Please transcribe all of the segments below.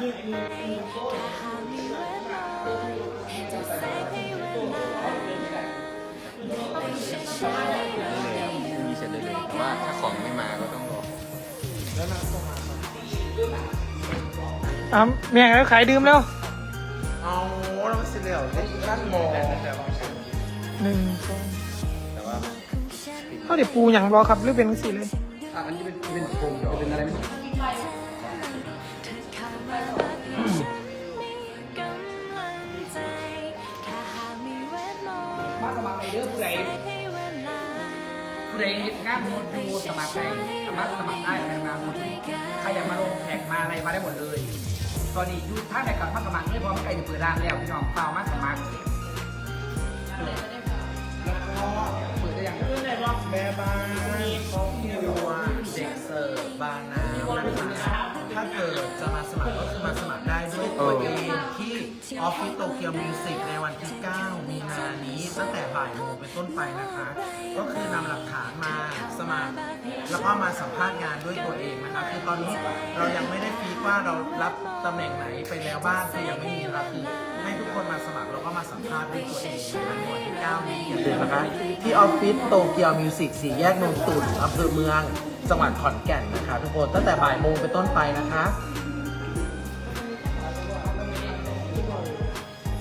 มีเสร็จเลยเลยแต่ว่าถ้าของไม่มาก็ต้องรออะเมียแล้วขายดื่มแล้วเอาเราเสร็จแล้วเล่นขั้นมองหนึ่งสองแต่ว่าเขาเดี๋ยวปูอย่างรอครับหรือเป็นสีเลย อะอันนี้เป็นเป็นกลมเป็นอะไรไม่รู้ ผู้ใดงานโมดูสมัครได้สามารถสมัครได้ในนามใครอยากมาลงแข่งมาอะไรมาได้หมดเลย ตอนนี้ยูท่าไหนกับมาสมัครไม่พร้อมใกล้จะเปิดร้านแล้วพี่น้องเปล่ามาสมัครเปิดได้ยังแม่บ้านของพี่วัวเด็กเสิร์ฟบางนานะคะ ถ้าเกิดจะมาสมัครก็คือมาสมัครได้ด้วยตัวเองที่ออฟฟิศโตเกียวมิวสิกในวันที่ 9 มีนานี้ตั้งแต่บ่ายโมงเป็นต้นไปนะคะ ก็คือนำหลักฐานมาสมัคร แล้วก็มาสัมภาษณ์งานด้วยตัวเองนะคะ คือตอนนี้เรายังไม่ได้ฟีดว่าเรารับตำแหน่งไหนไปแล้วบ้างคือยังไม่มีนะคะคือให้ทุก คนมาสมัครแล้วก็มาสัมภาษณ์ด้วยตัวเองในวันที่9นี้อย่าลืมนะคะที่ออฟฟิศโตเกียวมิวสิกสี่แยกนนตุ่นอำเภอเมือง จังหวัดขอนแก่นนะคะ ทุกคนตั้งแต่บ่ายโมงเป็นต้นไปนะคะ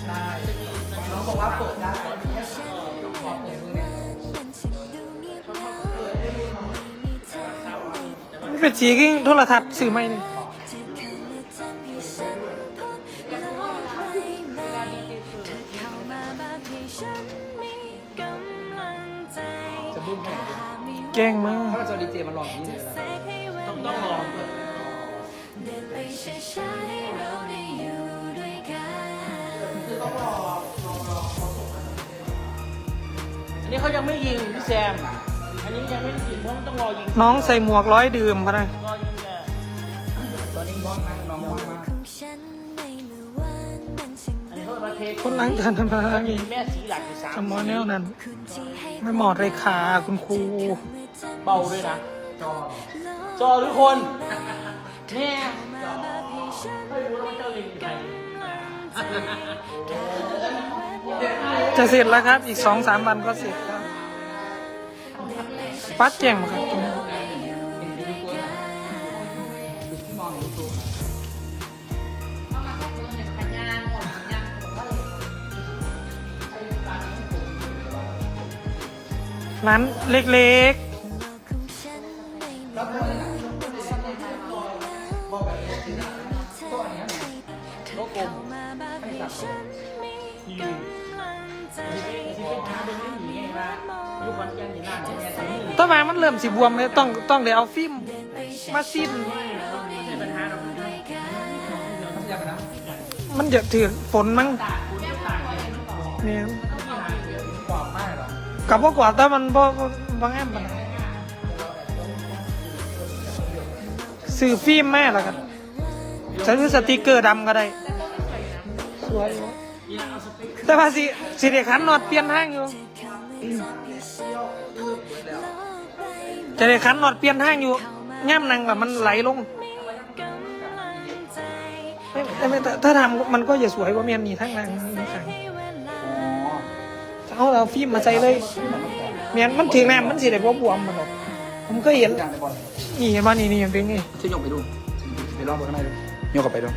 ใช่น้องบอกว่าเปิดได้เป็นสีกิ้งโทรทัศน์สื่อไม่นี่ แกล้งมากถ้าเราจะดีเจมาลองนี้เลยนะต้องต้องลองด้วยอันนี้เขายังไม่ยิงพี่แซม อันนี้ยังไม่ได้ยิงเพราะมันต้องรอยิงน้องใส่หมวกร้อยดื่มพะนะรอยิงเนี่ยตอนนี้บ้องนะน้องบ้องมากอันนี้เขาระเทคนล้างจานทำไมแม่สีหลักอยู่สาม ทำมอแนวนั้น ไม่หมอดเลยขาคุณครู เบาด้วยนะ จอ จอทุกคนแม่ไม่รู้แล้วว่าเจ้าลิงอยู่ไหนจะเสร็จแล้วครับ อีกสองสามวันก็เสร็จครับ ปัดแจ้งมาครับ ร้านเล็กๆต้นไม้มันเริ่มสีบวมเลยต้องต้องเดี๋ยวเอาฟิล์มมาซิมมันจะถือฝนมั้งเนี่ย กับพวกกว่าแต่มันบ่บ่งามปานใดซื้อฟิล์มแม่ละกันซื้อสติกเกอร์ดำก็ได้ สวยอยู่แต่ว่าสิสิเด็กขันนอดเปลี่ยนทางอยู่จะได้ขันนอดเปลี่ยนทางอยู่ย่ำนังแบบมันไหลลงไม่ไม่ไม่ถ้าทำมันก็จะสวยกว่าเมียนนี่ทั้งนางนี่ขัง เอาเราฟิล์มมาใส่เลยเมียนมันถึงแม่มันสิได้บ่บวมมันหรอกผมก็เห็นจานในบอลนี่เห็นบ่นี่นี่เป็นไงช่วยยกไปดูไปลองดูข้างในดูยกกลับไปดู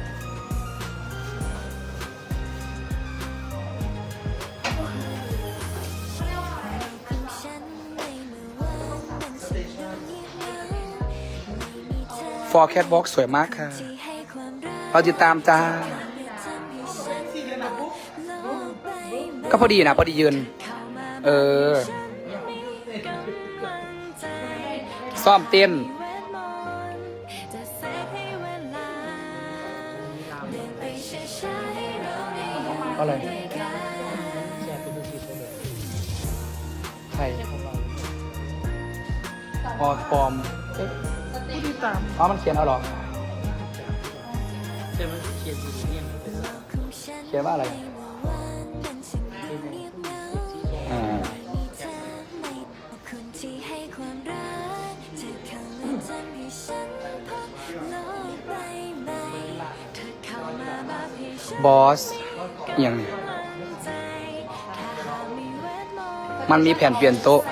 ฟอร์แคทบ็อกสวยมากค่ะ เราติดตามจ้า ก็พอดีนะพอดียืน เออ ซ่อมเต้นอะไรใครปอปลอมผู้ที่ตามอ๋อมันเขียนเอาเหรอแต่มันเขียนอยู่เนี่ยมันเป็นเขียนว่าอะไร บอสอหย่างนี้มันมีแผ่นเปลี่ยนโต๊ะ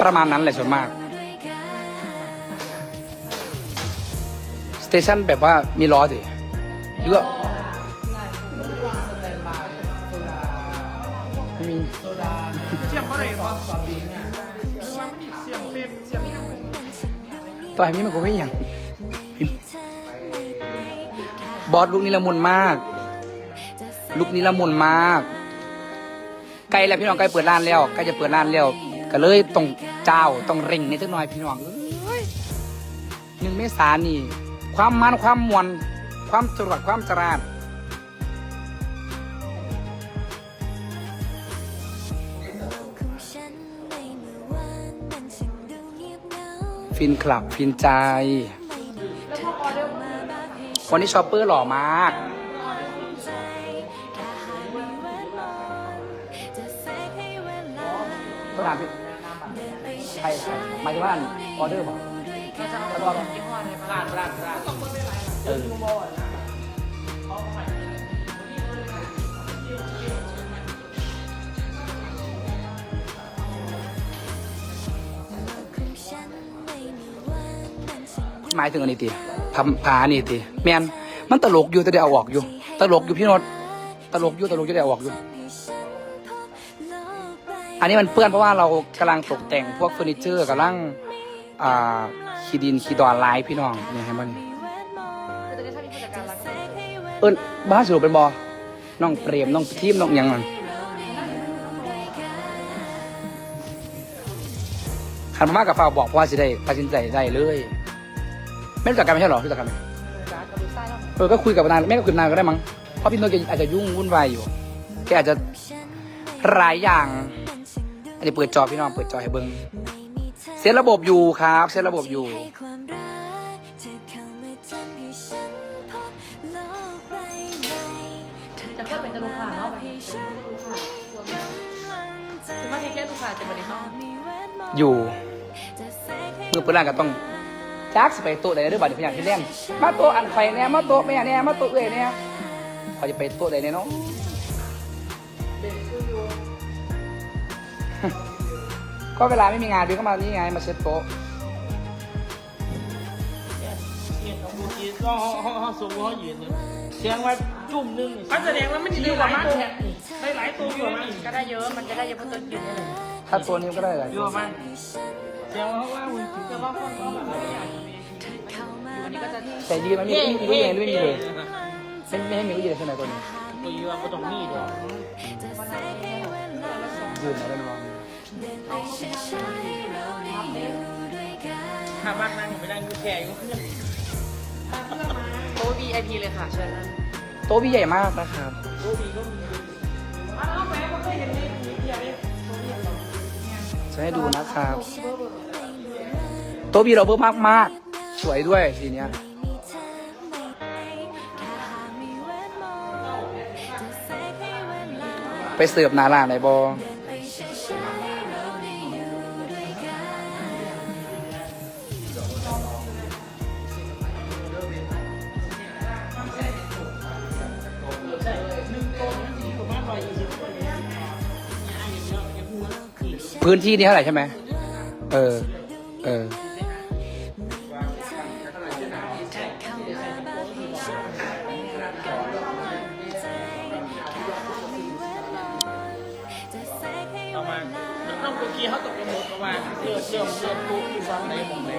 ประมาณนั้นแหละส่วนมาก สเตชันแบบว่ามีล้อสิหรือว่าไม่มีเสียงอะไรวะเสียงเพลงเสียงต่อยมีมันก็ไม่อย่าง บอสลุกนี้ละมุนมาก ลุกนี้ละมุนมาก ใกล้แล้วพี่น้องใกล้เปิดร้านแล้วใกล้จะเปิดร้านแล้วก็เลยต้องเจ้าต้องเร่งในจักหน่อยพี่น้องเอ้ยหนึ่งเมษานนี่ ความมันความมวลความจรวดความจราดฟินคลับฟินใจ วันนี้ชอปเปอร์หล่อมาก ต้องถามพี่ใครหมายถึงว่าออเดอร์บอกแล้วก็ร้านร้านร้านเออ หมายถึงอันนี้ตีทำผานี่ตีแมนมันตลกอยู่แต่เดี๋ยวเอาออกอยู่ ตลกอยู่พี่โนดตลกอยู่ตลกอยู่แต่เอาออกอยู่ อันนี้มันเปื้อนเพราะว่าเรากำลังตกแต่งพวกเฟอร์นิเจอร์กำลังอ่าขีดินขีดอนไลน์พี่น้องเนี่ยให้มันเอิ้นบ้านสรุปเป็นบอน้องเปรมน้องทีมน้องหยังมันขันมากกับฝ้าบอกเพราะว่าสิได้ตัดสินใจได้เลย ไม่รู้จักกันไม่ใช่หรอรู้จักกันไหมเออก็คุยกับนานแม่ก็คุยนานก็ได้มั้งเพราะพี่โนนท์แกอาจจะยุ่งวุ่นวายอยู่แกอาจจะหลายอย่างอันนี้เปิดจอพี่น้องเปิดจอให้เบิ้งเซตระบบอยู่ครับเซตระบบอยู่จะก็เป็นจะลูกค้าเนาะถึงว่าที่แก้ลูกค้าจะบริห้องอยู่เมื่อเปิดร้านก็ต้อง จักสไปโต๊ะใดหรือบัตรพยานที่แรงมาโต๊ะอันไฟเนี่ยมาโต๊ะแม่เนี่ยมาโต๊ะเอ้ยเนี่ยเขาจะไปโต๊ะใดเนี่ยเนาะก็เวลาไม่มีงานพี่ก็มานี่ไงมาเช็ดโต๊ะเนี่ยของเมื่อกี้ก็ห้องห้องสูงห้องยืนเลยเสียงว่าจุ่มหนึงมันแสดงว่ามันดีกว่ามันได้หลายตัวอยู่มันก็ได้เยอะมันจะได้เยอะเพราะต้นยืนได้เลยถ้าตัวนี้ก็ได้เลยอยู่ประมาณ เสียงว่าว่ามึงถึงแต่ว่าคนก็แบบไม่อยากอยู่อันนี้ก็จะแต่ยืนมันไม่มีไม่มีไม่มีเลยไม่ไม่ให้มีก็ยืนใช่ไหมตัวนี้ตัวยืนก็ต้องมีเดี๋ยวยืนอะไรไม่รู้ถ้าบ้านนั่งไปนั่งกูแก่อยู่โต๊ะ VIP เลยค่ะเชิญนั่นโต๊ะพี่ใหญ่มากนะครับโต๊ะพี่ก็มีอ้าวแม่ก็เคยเห็นนี่ จะให้ดูนะครับ โต๊ะบีเราเพิ่มมากมากๆสวยด้วยทีเนี้ยไปเสิร์ฟนาลาไหนบอ พื้นที่นี้เท่าไหร่ใช่ไหมเออ เออประมาณต้องเมื่อกี้เขาตกไปหมดประมาณเลือดเลือดเลือดปุ๊บที่ฟังในหมดเลย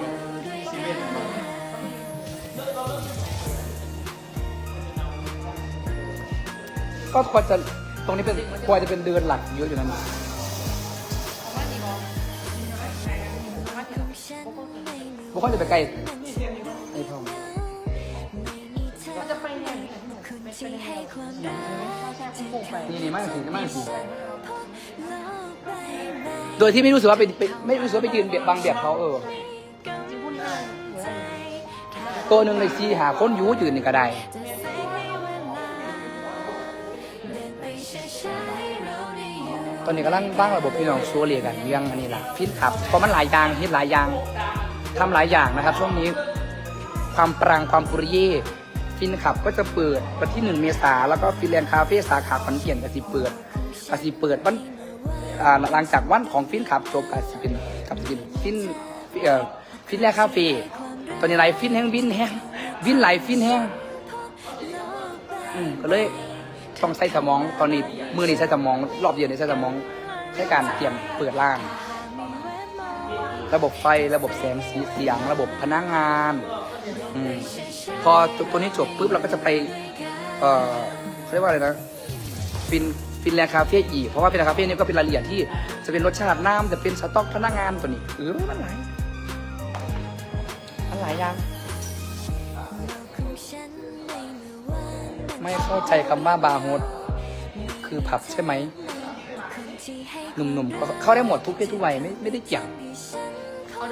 ซีเมนต์ก็ควรจะตรงนี้เป็นควรจะเป็นเดือนหลักเยอะอยู่นั้น บุคคลจะไปไกลไอ้พ่อนี่นี่มากสิมากสิโดยที่ไม่รู้สึกว่าเป็นเป็นไม่รู้สึกว่าไปยืนเบียดบังเบียดเขาเออตัวหนึ่งเลยซีหาคนอยูยืนนี่ก็ได้ตอนนี้กำลังบ้างระบบพี่น้องซัวเรียกันเรื่องอันนี้แหละฟินขับเพราะมันหลายอย่างเฮ็ดหลายอย่าง ทำหลายอย่างนะครับ ช่วงนี้ความปรางความปุริเย่ฟินขับก็จะเปิดวันที่หนึ่งเมษาแล้วก็ฟินแลนด์คาเฟ่สาขาขอนแก่นก็สิเปิดกสิเปิดวันอ่าหลังจากวันของฟินขับจบกสิเป็นกับสิเป็นฟินเอ่อฟินแลนด์คาเฟ่ตอนนี้ไหลฟินแห้งวินแห้งวินไหลฟินแห้งอืมก็เลยต้องใช้สมองตอนนี้มือนี้ใช้สมอง รอบเดียวนี้ใช้สมองใช้การเตรียมเปิดร่าง ระบบไฟระบบแสงสีเสียง ระบบพนักงานอมพอตัวนี้จบปุ๊บเราก็จะไป เอ่อเขาเรียกว่าอะไรนะฟินฟินแลนด์คาเฟ่อีกเพราะว่าฟินแลนด์คาเฟ่นี่ก็เป็นรายละเอียดที่จะเป็นรสชาติน้ำจะเป็นสต็อกพนักงานตัวนี้เออมันหลมันหลายอย่างไม่เข้าใจคำว่าบาร์โฮสคือผับใช่ไหมหนุ่มๆเข้าได้หมดทุกเพศทุกวัยไม่ไม่ได้เกี่ยง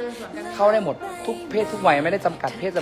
เลยสวนกัน เข้าได้หมดทุกเพศทุกวัยไม่ได้จำกัดเพศ